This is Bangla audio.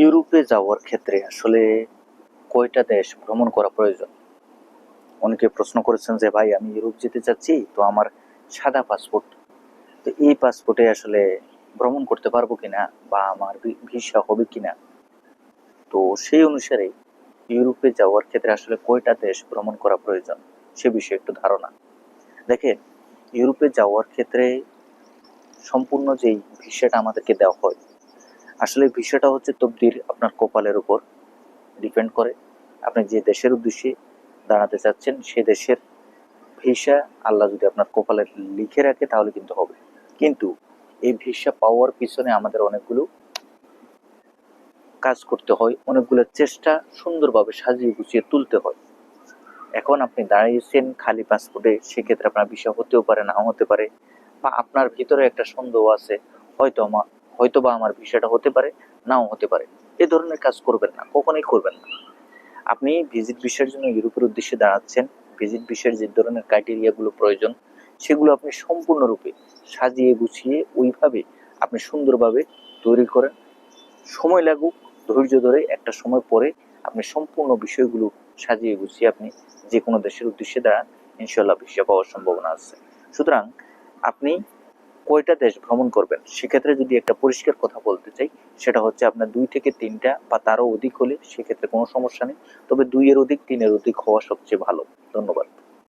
ইউরোপে যাওয়ার ক্ষেত্রে আসলে কয়টা দেশ ভ্রমণ করা প্রয়োজন? অনেকে প্রশ্ন করেছেন যে, ভাই, আমি ইউরোপ যেতে চাচ্ছি, তো আমার সাদা পাসপোর্ট। তো এই পাসপোর্টে আসলে ভ্রমণ করতে পারব কিনা বা আমার ভিসা হবে কিনা? তো সেই অনুসারে ইউরোপে যাওয়ার ক্ষেত্রে আসলে কয়টা দেশ ভ্রমণ করা প্রয়োজন, সে বিষয়ে একটু ধারণা। দেখেন, ইউরোপে যাওয়ার ক্ষেত্রে সম্পূর্ণ যেই ভিসাটা আমাদেরকে দেওয়া হয় আসলে ভিসাটা হচ্ছে তবদির আপনার কপালের উপর ডিপেন্ড করে। আপনি যে দেশের উদ্দেশ্যে দাঁড়াতে চাচ্ছেন, সে দেশের ভিসা আল্লাহ যদি আপনার কপালে লিখে রাখে, তাহলে কিন্তু হবে। কিন্তু এই ভিসা পাওয়ার পিছনে আমাদের অনেকগুলো কাজ করতে হয়, অনেকগুলো চেষ্টা সুন্দরভাবে সাজিয়ে গুছিয়ে তুলতে হয়। এখন আপনি দাঁড়িয়েছেন খালি পাসপোর্টে সেক্ষেত্রে আপনার ভিসা হতেও পারে, নাও হতে পারে, বা আপনার ভিতরে একটা সন্দেহ আছে, হয়তো আমার হয়তো বা আমার ভিসাটা হতে পারে, নাও হতে পারে। এ ধরনের কাজ করবেন না, কখনোই করবেন না। আপনি ভিজিট ভিসার জন্য ইউরোপের উদ্দেশ্যে দাঁড়াচ্ছেন ভিজিট ভিসার যে ধরনের ক্রাইটেরিয়াগুলো প্রয়োজন, সেগুলো আপনি সম্পূর্ণরূপে সাজিয়ে গুছিয়ে ওইভাবে আপনি সুন্দরভাবে তৈরি করেন। সময় লাগুক, ধৈর্য ধরে একটা সময় পরে আপনি সম্পূর্ণ বিষয়গুলো সাজিয়ে গুছিয়ে আপনি যে কোনো দেশের উদ্দেশ্যে দাঁড়ান ইনশাল্লাহ ভিসা পাওয়ার সম্ভাবনা আছে। সুতরাং আপনি কয়টা দেশ ভ্রমণ করবেন? সেক্ষেত্রে যদি একটা পরিষ্কার কথা বলতে চাই, সেটা হচ্ছে আপনার দুই থেকে তিনটা বা তারও অধিক হলে সেক্ষেত্রে কোনো সমস্যা নেই। তবে দুইয়ের অধিক, তিনের অধিক হওয়া সবচেয়ে ভালো। ধন্যবাদ।